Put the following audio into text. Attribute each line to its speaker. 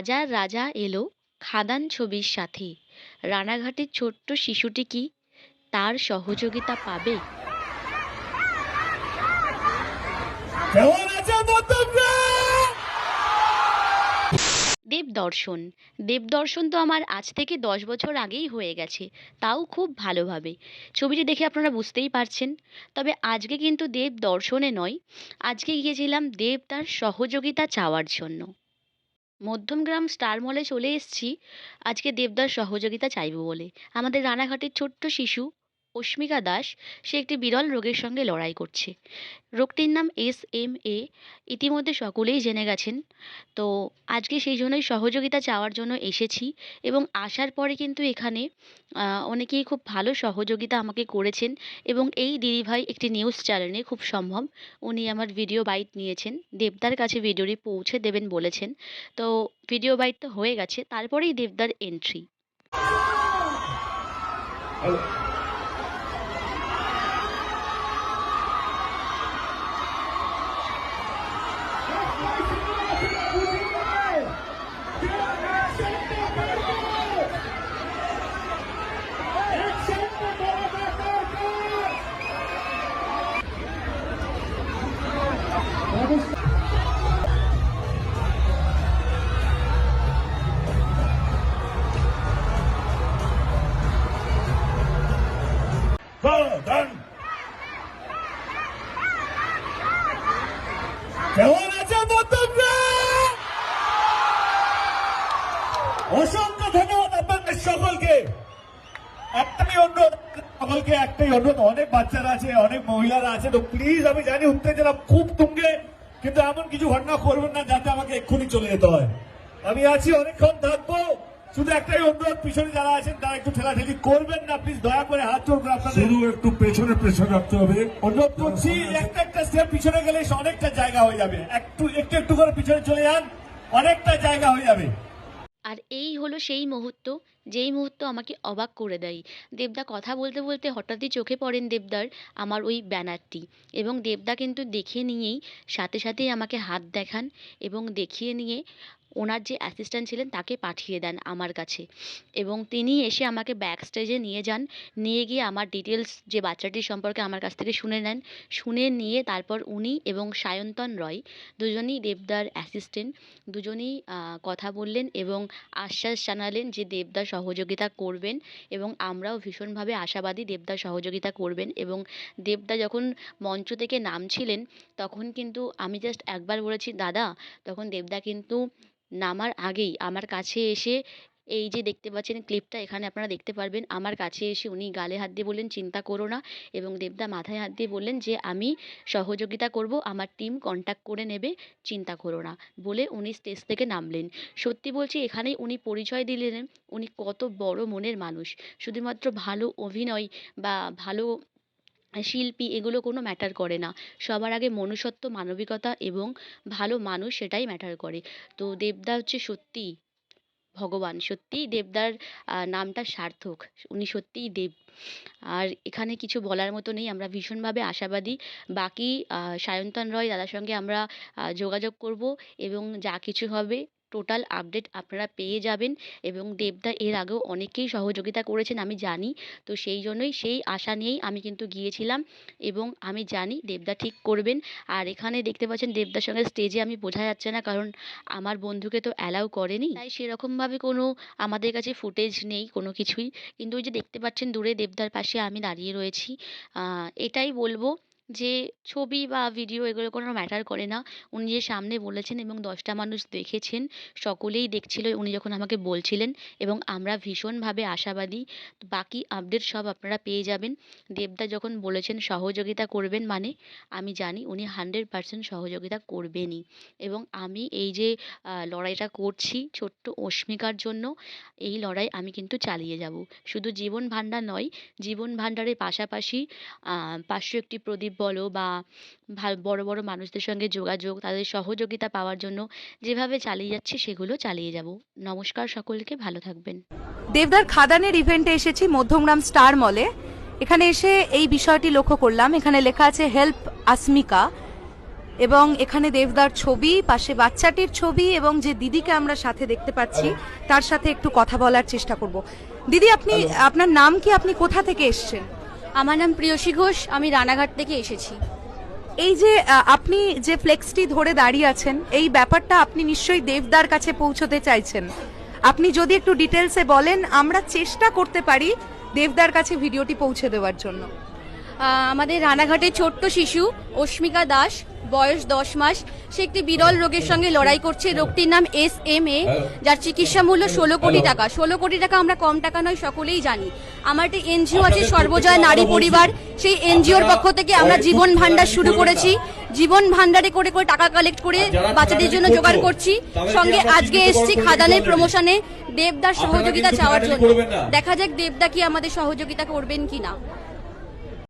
Speaker 1: রাজার রাজা এলো খাদান ছবির সাথে। রানাঘাটের ছোট্ট শিশুটি কি? তার সহযোগিতা পাবে?
Speaker 2: মধ্যমগ্রাম
Speaker 1: দেবদর্শন। দেবদর্শন তো আমার আজ থেকে দশ বছর আগেই হয়ে গেছে তাও খুব ভালোভাবে। ছবিটি দেখে আপনারা বুঝতেই পারছেন। তবে আজকে কিন্তু দেব দর্শনে নয় আজকে গিয়েছিলাম দেব তার সহযোগিতা চাওয়ার জন্য। মধ্যমগ্রাম স্টার মলে চলে এসেছি। আজকে দেবদার সহযোগিতা চাইব বলে। আমাদের রানাঘাটের ছোট্ট শিশু অস্মিকা দাস, সে একটি বিরল রোগের সঙ্গে লড়াই করছে। রোগটির নাম এস এম এ। ইতিমধ্যে সকলেই জেনে গেছেন। তো আজকে সেই জন্যই সহযোগিতা চাওয়ার জন্য এসেছি এবং আসার পরে কিন্তু এখানে অনেকেই খুব ভালো সহযোগিতা আমাকে করেছেন এবং এই দিদিভাই একটি নিউজ চ্যানেলে খুব সম্ভব, উনি আমার ভিডিও বাইট নিয়েছেন। দেবদার কাছে ভিডিওটি পৌঁছে দেবেন বলেছেন। তো ভিডিও বাইট তো হয়ে গেছে, তারপরেই দেবদার এন্ট্রি
Speaker 2: কেমন আছে মধ্যমগ্রাম অসংখ্য ধন্যবাদ আপনাদের সকলকে। একটাই অনুরোধ, সকলকে একটাই অনুরোধ, অনেক বাচ্চারা আছে, অনেক মহিলারা আছে, তো প্লিজ আমি জানি উত্তেজনা খুব তুঙ্গে, কিন্তু এমন কিছু ঘটনা করবেন না যাতে আমাকে এক্ষুনি চলে যেতে হয়। আমি আছি অনেকক্ষণ থাকব শুধু একটাই অনুরোধ পিছনে যারা আছেন তারা একটু ঠেলাঠেলি করবেন না প্লিজ দয়া করে হাত জোর করে আপনাদের
Speaker 3: শুধু একটু পেছনে পেছনে রাখতে হবে।
Speaker 2: অনুরোধ করছি একটা একটা স্টেপ পিছনে গেলে অনেকটা জায়গা হয়ে যাবে। একটু একটু একটু করে পিছনে চলে যান অনেকটা জায়গা হয়ে যাবে।
Speaker 1: আর এই হলো সেই মুহূর্ত যেই মুহূর্ত আমাকে অবাক করে দেয়। দেবদা কথা বলতে বলতে হঠাৎই চোখে পড়েন দেবদার আমার ওই ব্যানারটি। এবং দেবদা কিন্তু দেখে নিয়েই সাথে সাথেই আমাকে হাত দেখান এবং দেখিয়ে নিয়ে ওনার যে অ্যাসিস্ট্যান্ট ছিলেন তাকে পাঠিয়ে দেন আমার কাছে। এবং তিনি এসে আমাকে ব্যাক স্টেজে নিয়ে যান। নিয়ে গিয়ে আমার ডিটেলস যে বাচ্চাটির সম্পর্কে আমার কাছ থেকে শুনে নেন। শুনে নিয়ে তারপর উনি এবং সায়ন্তন রয় দুজনই দেবদার অ্যাসিস্ট্যান্ট দুজনেই কথা বললেন এবং আশ্বাস জানালেন যে দেবদা সহযোগিতা করবেন এবং আমরাও ভীষণভাবে আশাবাদী দেবদা সহযোগিতা করবেন এবং দেবদা যখন মঞ্চ থেকে নামছিলেন, তখন কিন্তু আমি জাস্ট একবার বলেছি, দাদা, তখন দেবদা কিন্তু নামার আগেই আমার কাছে এসে এই যে দেখতে পাচ্ছেন ক্লিপটা, এখানে আপনারা দেখতে পারবেন। আমার কাছে এসে উনি গালে হাত দিয়ে বললেন, চিন্তা করো না। এবং দেবদা মাথায় হাত দিয়ে বললেন যে, আমি সহযোগিতা করব, আমার টিম কন্ট্যাক্ট করে নেবে, চিন্তা করো না। বলে উনি স্টেজ থেকে নামলেন। সত্যি বলছি, এখানেই উনি পরিচয় দিলেন। উনি কত বড় মনের মানুষ। শুধুমাত্র ভালো অভিনয় বা ভালো শিল্পী এগুলো কোনো ম্যাটার করে না। সবার আগে মনুষ্যত্ব, মানবিকতা এবং ভালো মানুষ সেটাই ম্যাটার করে। তো দেবদা হচ্ছে সত্যিই ভগবান, সত্যিই দেবদার নামটা সার্থক। উনি সত্যিই দেব। আর এখানে কিছু বলার মতো নেই, আমরা ভীষণভাবে আশাবাদী। বাকি সায়ন্তন রয় দাদার সঙ্গে আমরা যোগাযোগ করব এবং যা কিছু হবে টোটাল আপডেট আপনারা পেয়ে যাবেন এবং দেবদা এর আগেও অনেকেই সহযোগিতা করেছেন, আমি জানি। তো সেই জন্যই সেই আশা নিয়েই আমি কিন্তু গিয়েছিলাম এবং আমি জানি দেবদা ঠিক করবেন। আর এখানে দেখতে পাচ্ছেন দেবদার সঙ্গে স্টেজে আমি বোঝা যাচ্ছে না, কারণ আমার বন্ধুকে তো অ্যালাউ করেনি। তাই সেরকমভাবে কোনো আমাদের কাছে ফুটেজ নেই, কোনো কিছুই। কিন্তু ওই যে দেখতে পাচ্ছেন দূরে দেবদার পাশে আমি দাঁড়িয়ে রয়েছি। এটাই বলব যে ছবি বা ভিডিও এগুলো কোনো ম্যাটার করে না। উনি যে সামনে বলেছেন এবং দশটা মানুষ দেখেছেন, সকলেই দেখছিল, উনি যখন আমাকে বলছিলেন এবং আমরা ভীষণভাবে আশাবাদী। বাকি আপডেট সব আপনারা পেয়ে যাবেন। দেবদা যখন বলেছেন সহযোগিতা করবেন মানে আমি জানি উনি হান্ড্রেড পার্সেন্ট সহযোগিতা করবেনই। এবং আমি এই যে লড়াইটা করছি ছোট্ট অস্মিকার জন্য, এই লড়াই আমি কিন্তু চালিয়ে যাব। শুধু জীবন ভাণ্ডার নয়, জীবন ভাণ্ডারের পাশাপাশি পাঁচশো একটি প্রদীপ বলো বা ভালো বড় বড় মানুষদের সঙ্গে যোগাযোগ তাদের সহযোগিতা পাওয়ার জন্য যেভাবে চালিয়ে যাচ্ছি সেগুলো চালিয়ে যাব। নমস্কার সকলকে ভালো থাকবেন।
Speaker 4: দেবদার খাদানের ইভেন্টে এসেছি মধ্যমগ্রাম স্টার মলে এখানে এসে এই বিষয়টি লক্ষ্য করলাম। এখানে লেখা আছে হেল্প আসমিকা এবং এখানে দেবদার ছবি পাশে বাচ্চাটির ছবি এবং যে দিদিকে আমরা সাথে দেখতে পাচ্ছি তার সাথে একটু কথা বলার চেষ্টা করব। দিদি আপনি আপনার নাম কি? আপনি কোথা থেকে এসেছেন?
Speaker 5: আমার নাম প্রিয়সী ঘোষ আমি রানাঘাট থেকে এসেছি।
Speaker 4: এই যে আপনি যে ফ্লেক্সটি ধরে দাঁড়িয়ে আছেন এই ব্যাপারটা আপনি নিশ্চয়ই দেবদার কাছে পৌঁছতে চাইছেন। আপনি যদি একটু ডিটেলসে বলেন আমরা চেষ্টা করতে পারি দেবদার কাছে ভিডিওটি পৌঁছে দেওয়ার জন্য।
Speaker 5: আমাদের রানাঘাটের ছোট্ট শিশু অস্মিকা দাস বয়স দশ মাস সে একটি বিরল রোগের সঙ্গে লড়াই করছে। রোগটির নাম এস এম এ যার চিকিৎসা মূল্য ষোলো কোটি টাকা। ষোলো কোটি টাকা আমরা কম টাকা নয় সকলেই জানি। আমার একটি এনজিও আছে সর্বজয় নারী পরিবার। সেই এনজিওর পক্ষ থেকে আমরা জীবন ভান্ডার শুরু করেছি। জীবন ভান্ডারে করে করে টাকা কালেক্ট করে বাচ্চাদের জন্য জোগাড় করছি। সঙ্গে আজকে এসছি খাদানের প্রমোশনে। দেবদার সহযোগিতা চাওয়ার জন্য। দেখা যাক দেবদা কি আমাদের সহযোগিতা করবেন কিনা।